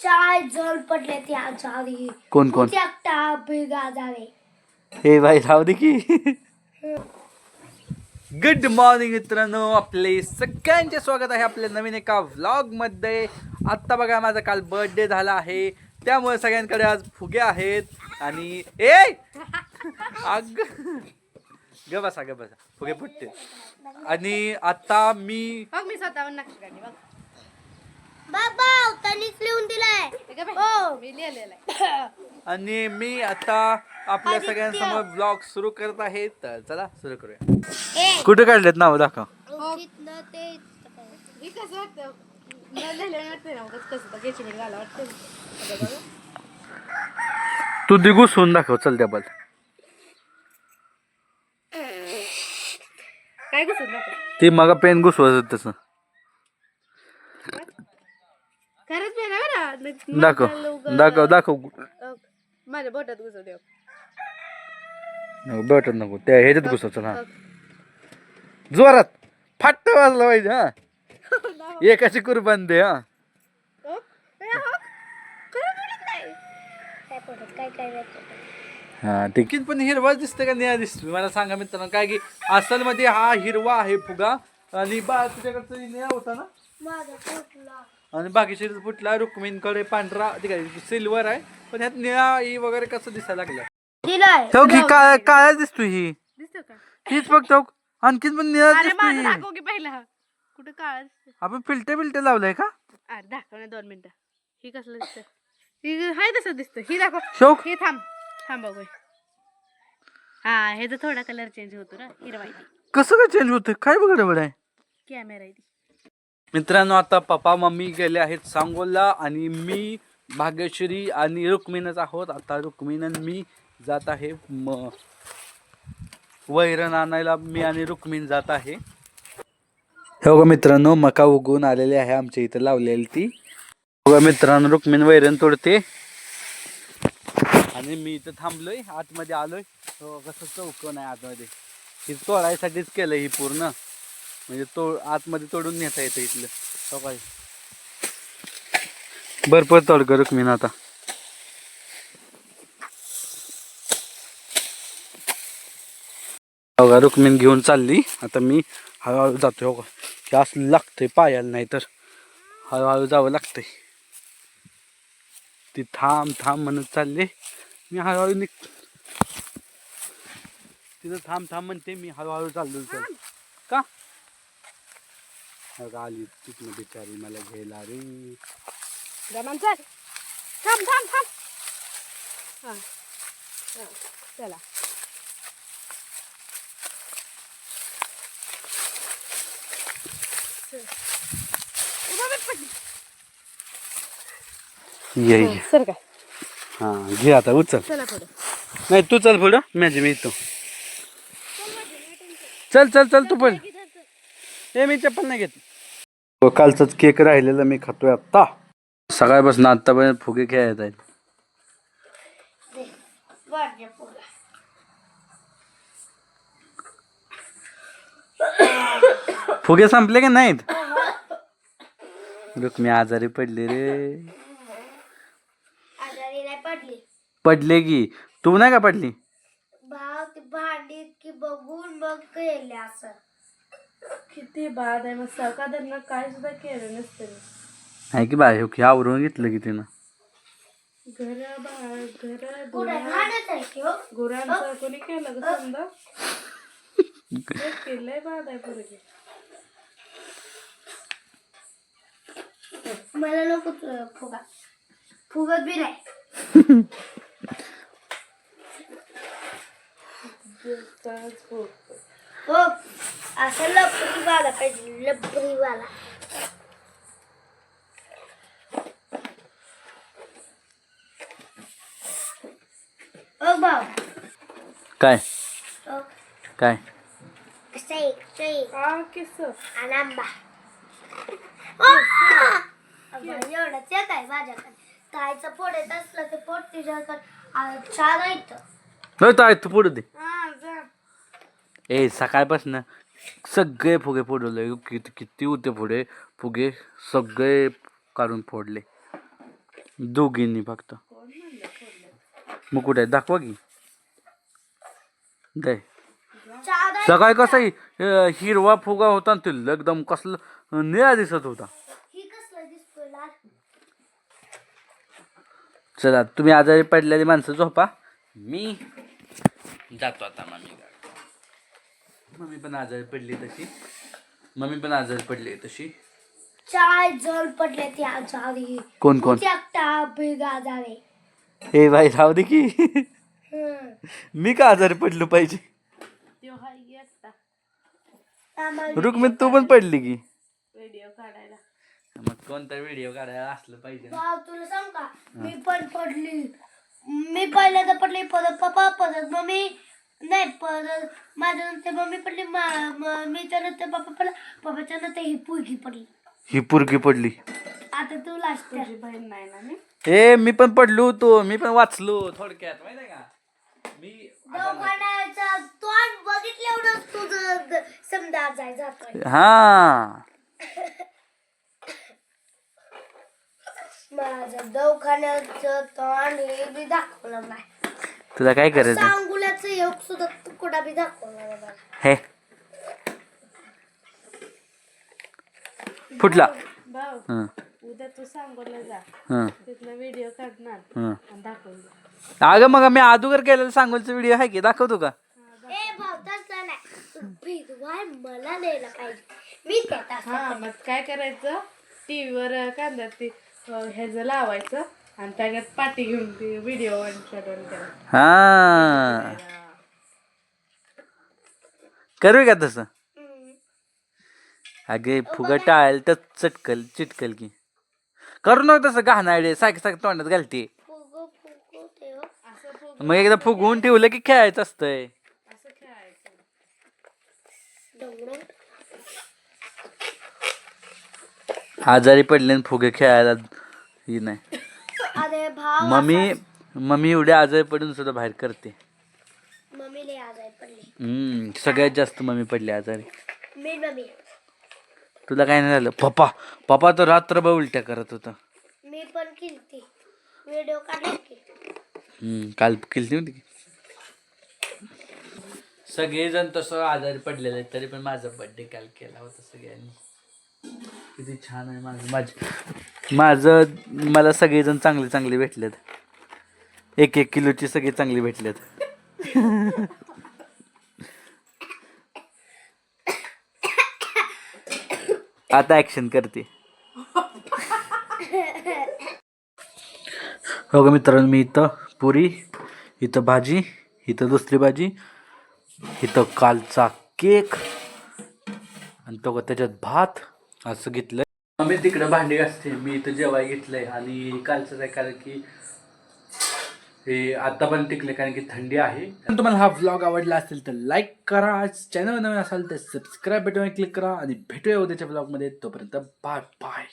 चाय जल पडले त्या आजारी. कोण कोण? एकटा बिगा झाले हे बाई राहू दे की. गुड मॉर्निंग मित्रांनो आपले सगळ्यांचे स्वागत आहे आपल्या नवीन एका व्लॉगमध्ये आत्ता बघा माझा काल बर्थडे झाला आहे. त्यामुळे सगळ्यांकडे आज फुगे आहेत. आणि ए! अग! ग बसा ग बसा. फुगे फुटते आणि आता मी बघ मी स्वतःहून नक्षा काढली बघ. बाबा त्यांनीच लिहून दिलाय. हे का बाई? मी लिहिलेलं आहे. आणि मी आता आपल्या. सगळ्यांसमोर ब्लॉग सुरू करत आहे. तर चला सुरू करूया. कुठे काढलेत नाव? दाखव. ते हे दिगूस होऊन दाखव चल डबल काय घुसून दाखव? ती मग पेन घुसवत तसं खरंच नाही ना बरं दाखव दाखव दाखव. माझ्या बोटात घुसव देव. नको भेटत नको. त्या ह्याच्यात घुसव चल हा. जोरात. फाट्ट वाजला पाहिजे हा. एकाची कुर्बान दे हा. हा. ठीक पण हिरवा दिसतं का निळा दिसतो मला सांगा मित्रांनो काय की असलमध्ये हा हिरवा आहे फुगा आणि बा तुझ्याकडचा निळा होता ना? आणि बाकीचे फुटला रुक्मिणकडे पांढरा ठीक आहे सिल्वर आहे. पण ह्यात निळा ही वगैरे कसं दिसायला लागलं? दिलाय. ठेव की दिसतो ही. दिसतो का? हीच फक्त आणखीन पण निळा अरे दिसतो माझं ही. दाखव की पहिला. कुठं काळ आपण फिल्टर बिल्टर लावलंय का? अरे दाखव ना दोन मिनिटं. ही कसलं दिसतं ही हाय तसं दिसतं ही दाखव. शोक. हे थांब. थांब बघू हा ह्याचा थोडा कलर चेंज होतो ना हिरवा आहे ती. कसं काय चेंज होतं काय बघ आहे? कॅमेरा आहे ती. मित्रांनो आता पप्पा मम्मी गेले आहेत सांगोला आणि मी भाग्यश्री आणि रुक्मिणच आहोत. आता रुक्मिणन मी जात आहे म वैरण आणायला. मी आणि रुक्मिण जात आहे. हे बघा मित्रांनो मका उगवून आलेली आहे आमच्या इथं लावलेली ती. बघा मित्रांनो रुक्मिण वैरण तोडते. आणि मी इथं थांबलोय आतमध्ये आलोय. हो कसं चौकन आहे आतमध्ये. ही तोडायसाठीच केलं ही पूर्ण. म्हणजे तो आतमध्ये तोडून नेता येतं इथलं. सकाळी. भरपूर तोड कर रुक्मिण आता. हो रुक्मिण घेऊन चालली. आता मी हळूहळू जातो हो हे असं लागतंय पायाला नाही तर. हळूहळू जावं लागतंय. ती थांब थांब म्हणत चालले. मी हळूहळू निघ. तिथं थांब थांब म्हणते मी हळूहळू चाललो चल का? अगं आली तिथनं बिचारी मला घ्यायला रे। गमन चल थांब थांब थांब हा हा, चला। चल. उभा बस पटली. ये ये। सर काय हा घे आता उचल चला। पुढे नाही तू चल पुढं मॅच मी येतो चल चल चल तू पण ए मी चप्पल नाही घेत। हो, कालचाच केक राहिलेला मी खातोय आत्ता. सकाळपासून आत्तापर्यंत फुगे खेळायत आहेत. फुगे संपले की नाहीत? रुक्मी आजारी पडली रे. आजारी नाही पडली. पडले की. तू नाही का पडली? भांडी की बघून बघ केले असं. किती बाद आहे. मग सकाळ काय सुद्धा केलं नसतं. आहे की बाय हे आवरून घेतलं की तिनं? घर बाळ घर पुढे घाणच आहे की हो? गुरांचं कोणी केलं ग समजा? केलंय बाद आहे पोरगी. मला नको तु- फुगा. फुगत बी नाही. हो असं लपरीवाला पाहिजे लपरीवाला ओ भाऊ काय ओ काय सई सई हा किस आणि आंबा एवढंच येत आहे माझ्याकडे कायचं पोट येत असलं ते पोट तुझ्याकडे छान आहे इथं. हो ताय तू पुढे दे हा जा ए सकाळपासून सगळे फुगे फोडले किती किती होते पुढे फुगे सगळे काढून फोडले. दोघींनी फक्त. मग कुठे? दाखवा की. दे. सकाळी कसं हिरवा फुगा होता ते एकदम कसलं निळा दिसत होता. चला तुम्ही आजारी पडलेली माणसं झोपा. मी जातो आता मम्मी मम्मी पण आजारी पडली तशी. मम्मी पण आजारी पडली तशी. चार जण पडले त्या आजारी. कोण कोण? आजारी. हे बाई राहू दे की. हम्म. मी का आजारी पडलो पाहिजे? रुक्मित तू पण पडली की. व्हिडिओ काढायला. मग कोणता व्हिडिओ काढायला असलं पाहिजे तुला सांग का? मी पण पडली. मी पहिल्यांदा पडली परत पप्पा परत मम्मी. नाही परत माझ्या नंतर मम्मी पडली मा- म- मीच्या नंतर पप्पा पडला पप्पाच्या नंतर ही पुरगी पडली. ही पुरगी पडली. आता तू लास्ट तुझी बहीण नाही ना मी ए मी पण पडलो होतो मी पण वाचलो थोडक्यात माहिती का? मी दवाखान्याचा तोंड बघितलं तुझं समजा जाय जातोय. हा. माझं दवाखान्याचं तोंड हे बी दाखवलं नाही. तुला काय करायचं? सांगुल्याचं योग सुद्धा तुकडा बी दाखवला नाही मला हे. फुटला. भाऊ हं, उद्या तू सांगोला जा. हं, तिथनं व्हिडिओ काढणार. हं. आणि दाखवून. अगं मग मी अगोदर केलेला सांगोलचा व्हिडिओ आहे की दाखवतो का? ए भाऊ तसलं नाही. तू भिजवाय मला द्यायला पाहिजे. मी त्यात असं हा मग काय करायचं? टीव्हीवर कांदा ते ह्याचं लावायचं आणि त्याच्यात पाठी घेऊन ते व्हिडिओ वन शॉट वन करायचं हा. करू का तसं. अगे फुगा टाळेल तर चटकल चिटकल की. करू नको तसं गहनाडे सारखं सारखं तोंडात घालते. फुगो फुगो ते हो. असं फुग मग एकदा फुगवून ठेवलं की खेळायचं असतंय. असं खेळायचं. डंगडंग. आजारी पडले आणि फुगे खेळायला ही नाही. भाव मम्मी मम्मी एवढे आजारी पडून सुद्धा बाहेर करते. मम्मी लय आजारी पडली. हम्म सगळ्यात जास्त मम्मी पडली आजारी. मी मम्मी. तुला काय नाही झालं? पप्पा पप्पा तर रात्रभर उलट्या करत होता. मी पण केलती. व्हिडिओ काढले की हम्म, काल केली होती की? सगळेजण तसं आजारी पडलेले आहेत तरी पण माझा बर्थडे काल केला होता सगळ्यांनी. किती छान आहे माझं माझं माझं मला सगळेजण चांगले चांगले भेटलेत. एक एक किलोची सगळे चांगले भेटलेत. आता ऍक्शन करते. हो का मित्रांनो मी इथं पुरी इथं भाजी इथं दुसरी भाजी इथं कालचा केक आणि तो का त्याच्यात भात असं घेतलं. मी तिकडं भांडी असते मी इथं जेवाय घेतलंय आणि कालचं आहे कारण की हे आता पण टिकले कारण की थंडी आहे. तुम्हाला हा व्लॉग आवडला असेल तर लाईक करा. चॅनल नवीन असाल तर सबस्क्राईब बटनवर क्लिक करा आणि भेटूया उद्याच्या व्लॉगमध्ये तोपर्यंत बाय बाय